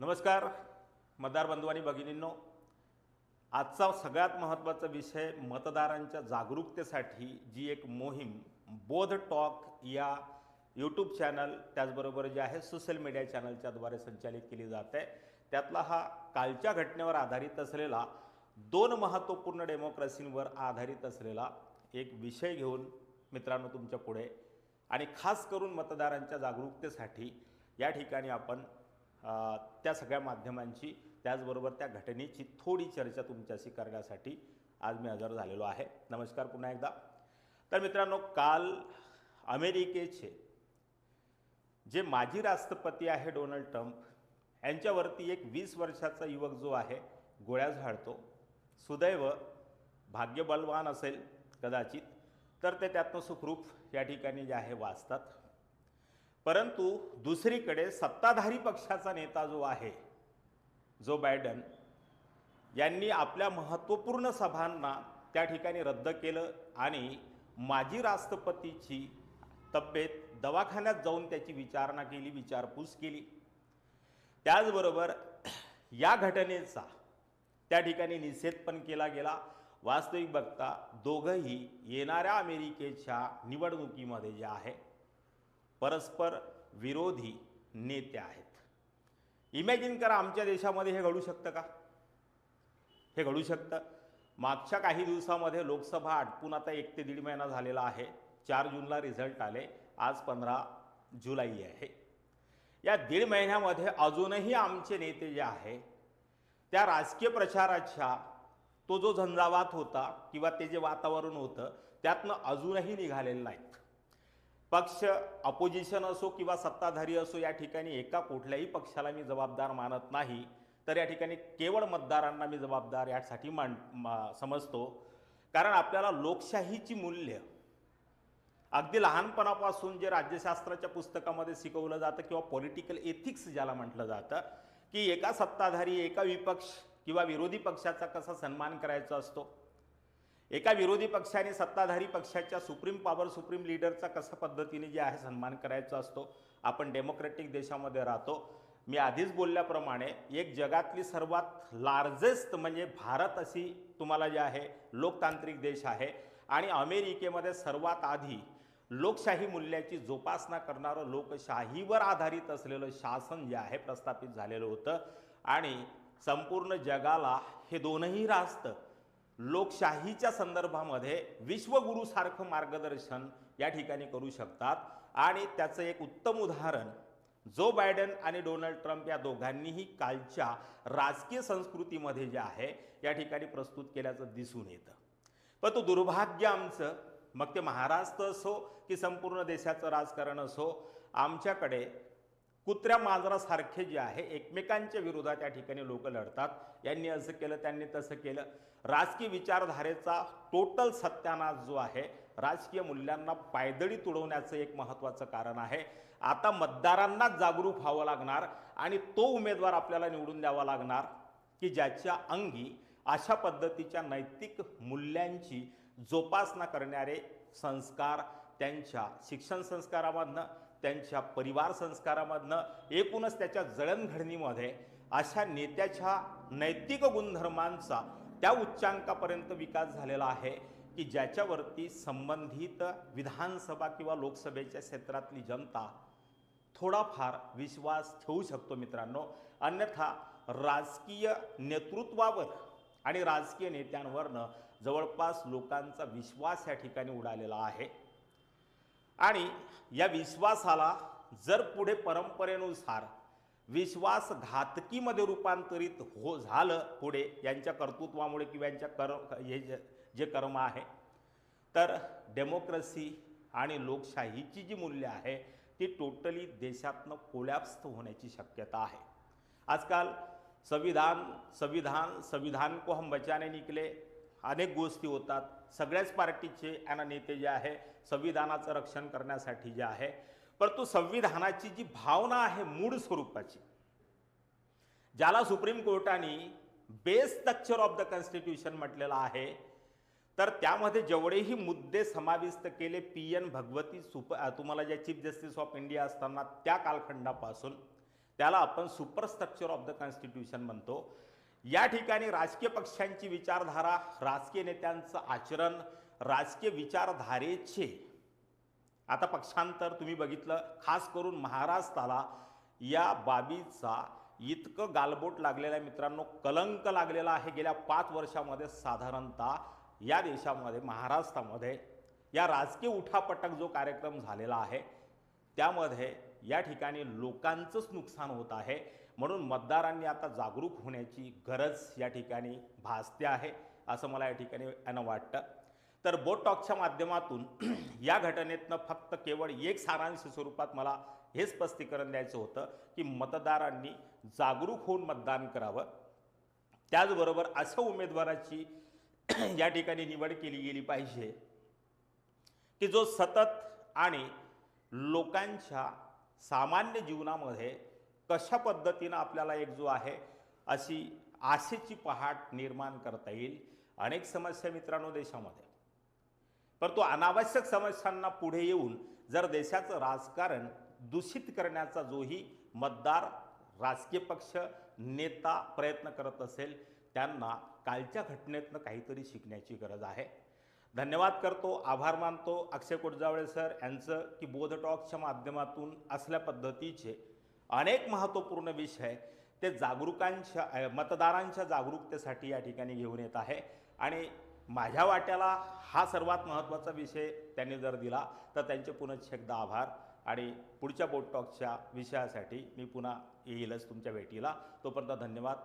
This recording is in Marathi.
नमस्कार मतदार बंधू आणि भगिनींनो. आजचा सगळ्यात महत्त्वाचा विषय मतदारांच्या जागरूकतेसाठी जी एक मोहीम बोध टॉक या यूट्यूब चॅनल त्याचबरोबर जे आहे सोशल मीडिया चॅनलच्याद्वारे संचालित केली जाते. त्यातला हा कालच्या घटनेवर आधारित असलेला दोन महत्त्वपूर्ण डेमोक्रेसींवर आधारित असलेला एक विषय घेऊन मित्रांनो तुमच्यापुढे. आणि खास करून मतदारांच्या जागरूकतेसाठी या ठिकाणी आपण त्या सगळ्या माध्यमांची त्याचबरोबर त्या घटनेची थोडी चर्चा तुमच्याशी करण्यासाठी आज मी हजर झालेलो आहे. नमस्कार पुन्हा एकदा. तर मित्रांनो काल अमेरिकेचे जे माजी राष्ट्रपती आहे डोनाल्ड ट्रम्प यांच्यावरती एक वीस वर्षाचा युवक जो आहे गोळ्या झाडतो. सुदैव भाग्यबलवान असेल कदाचित तर ते त्यातनं सुखरूप या ठिकाणी जे आहे वाचतात. परंतु दुसरीकडे सत्ताधारी पक्षाचा नेता जो आहे जो बायडन यांनी आपल्या महत्त्वपूर्ण सभांना त्या ठिकाणी रद्द केलं आणि माजी राष्ट्रपतीची तब्येत दवाखान्यात जाऊन त्याची विचारणा केली विचारपूस केली. त्याचबरोबर या घटनेचा त्या ठिकाणी निषेध पण केला गेला. वास्तविक बघता दोघंही येणाऱ्या अमेरिकेच्या निवडणुकीमध्ये जे आहे परस्पर विरोधी नेते आहेत. इमॅजिन करा आमच्या देशामध्ये हे घडू शकतं का? हे घडू शकतं. मागच्या काही दिवसामध्ये लोकसभा आटपून आता एक ते दीड महिना झालेला आहे. चार जूनला रिझल्ट आले. आज पंधरा जुलै आहे. या दीड महिन्यामध्ये अजूनही आमचे नेते जे आहे त्या राजकीय प्रचाराच्या तो जो झंझावात होता किंवा ते जे वातावरण होतं त्यातनं अजूनही निघालेलं नाहीत. पक्ष अपोजिशन असो किंवा सत्ताधारी असो या ठिकाणी एका कुठल्याही पक्षाला मी जबाबदार मानत नाही. तर या ठिकाणी केवळ मतदारांना मी जबाबदार यासाठी मान मा- समजतो. कारण आपल्याला लोकशाहीची मूल्य अगदी लहानपणापासून जे राज्यशास्त्राच्या पुस्तकामध्ये शिकवलं जातं किंवा पॉलिटिकल एथिक्स ज्याला म्हटलं जातं की एका सत्ताधारी एका विपक्ष किंवा विरोधी पक्षाचा कसा सन्मान करायचा असतो? एका विरोधी पक्षाने सत्ताधारी पक्षाच्या सुप्रीम पॉवर सुप्रीम लीडरचा कसा पद्धतीने जे आहे सन्मान करायचा असतो आपण डेमोक्रेटिक देशामध्ये राहतो. मी आधीच बोलल्याप्रमाणे एक जगातली सर्वात लार्जेस्ट म्हणजे भारत अशी तुम्हाला जे आहे लोकतांत्रिक देश आहे. आणि अमेरिकेमध्ये सर्वात आधी लोकशाही मूल्याची जोपासना करणारं लोकशाहीवर आधारित असलेलं शासन जे आहे प्रस्थापित झालेलं होतं. आणि संपूर्ण जगाला हे दोनही राष्ट्र लोकशाहीच्या संदर्भामध्ये विश्वगुरूसारखं मार्गदर्शन या ठिकाणी करू शकतात. आणि त्याचं एक उत्तम उदाहरण जो बायडन आणि डोनाल्ड ट्रम्प या दोघांनीही कालच्या राजकीय संस्कृतीमध्ये जे आहे या ठिकाणी प्रस्तुत केल्याचं दिसून येतं. पण तो दुर्भाग्य आमचं मग ते महाराष्ट्र असो की संपूर्ण देशाचं राजकारण असो आमच्याकडे कुत्र्या मांजरासारखे जे आहे एकमेकांच्या विरोधात या ठिकाणी लोक लढतात. यांनी असं केलं त्यांनी तसं केलं. राजकीय विचारधारेचा टोटल सत्यानाश जो आहे राजकीय मूल्यांना पायदळी तुडवण्याचं एक महत्त्वाचं कारण आहे. आता मतदारांनाच जागरूक व्हावं लागणार आणि तो उमेदवार आपल्याला निवडून द्यावा लागणार की ज्याच्या अंगी अशा पद्धतीच्या नैतिक मूल्यांची जोपासना करणारे संस्कार त्यांच्या शिक्षण संस्कारामधनं त्यांच्या परिवार संस्कारामधनं एकूणच त्याच्या जळणघडणीमध्ये अशा नेत्याच्या नैतिक गुणधर्मांचा त्या उच्चांकापर्यंत विकास झालेला आहे की ज्याच्यावरती संबंधित विधानसभा किंवा लोकसभेच्या क्षेत्रातली जनता थोडाफार विश्वास ठेवू शकतो मित्रांनो. अन्यथा राजकीय नेतृत्वावर आणि राजकीय नेत्यांवरनं जवळपास लोकांचा विश्वास या ठिकाणी उडालेला आहे. आणि या विश्वासाला जर पुढे परंपरेनुसार विश्वासघातकीमध्ये रूपांतरित हो झालं पुढे यांच्या कर्तृत्वामुळे किंवा यांच्या कर हे जे कर्म आहे तर डेमोक्रेसी आणि लोकशाहीची जी मूल्य आहे ती टोटली देशातनं कोलॅप्स होण्याची शक्यता आहे. आजकाल संविधान संविधान संविधान को हम बचाने निकले अनेक गोष्टी होतात. सगळ्याच पार्टीचे आणि नेते जे आहे संविधानाचं रक्षण करण्यासाठी जे आहे परंतु संविधानाची जी भावना आहे मूळ स्वरूपाची ज्याला सुप्रीम कोर्टाने base structure of the constitution म्हटलेलं आहे तर त्यामध्ये जेवढेही मुद्दे समाविष्ट केले पी एन भगवती सुप तुम्हाला ज्या चीफ जस्टिस ऑफ इंडिया असताना त्या कालखंडापासून त्याला आपण सुपरस्ट्रक्चर ऑफ द कॉन्स्टिट्यूशन म्हणतो. या ठिकाणी राजकीय पक्षांची विचारधारा राजकीय नेत्यांचं आचरण राजकीय विचारधारेचे. आता पक्षांतर तुम्ही बघितलं खास करून महाराष्ट्राला या बाबीचा इतकं गालबोट लागलेला आहे मित्रांनो कलंक लागलेला आहे गेल्या पाच वर्षामध्ये साधारणतः. या देशामध्ये महाराष्ट्रामध्ये या राजकीय उठापटक जो कार्यक्रम झालेला आहे त्यामध्ये या ठिकाणी लोकांचंच नुकसान होत आहे. म्हणून मतदारांनी आता जागरूक होण्याची गरज या ठिकाणी भासते आहे असं मला या ठिकाणी अन वाटतं. तर बोटॉकच्या माध्यमातून या घटनेतनं फक्त केवळ एक सारांश स्वरूपात मला हे स्पष्टीकरण द्यायचं होतं की मतदारांनी जागरूक होऊन मतदान करावं. त्याचबरोबर अशा उमेदवाराची या ठिकाणी निवड केली गेली पाहिजे की जो सतत आणि लोकांच्या सामान्य जीवनामध्ये कशा पद्धतीनं आपल्याला एक जो आहे अशी आशेची पहाट निर्माण करता येईल. अनेक समस्या मित्रांनो देशामध्ये. परंतु अनावश्यक समस्यांना पुढे येऊन जर देशाचं राजकारण दूषित करण्याचा जोही मतदार राजकीय पक्ष नेता प्रयत्न करत असेल त्यांना कालच्या घटनेतनं काहीतरी शिकण्याची गरज आहे. धन्यवाद करतो आभार मानतो. अक्षय कोटजावळे सर यांचं की बोध टॉकच्या माध्यमातून असल्या पद्धतीचे अनेक महत्त्वपूर्ण विषय ते जागरूकांच्या मतदारांच्या जागरूकतेसाठी या ठिकाणी घेऊन येत आहे. आणि माझ्या वाट्याला हा सर्वात महत्त्वाचा विषय त्यांनी जर दिला तर त्यांचे पुनश्च एकदा आभार. आणि पुढच्या बोट टॉकच्या विषयासाठी मी पुन्हा येईलच तुमच्या भेटीला. तोपर्यंत धन्यवाद.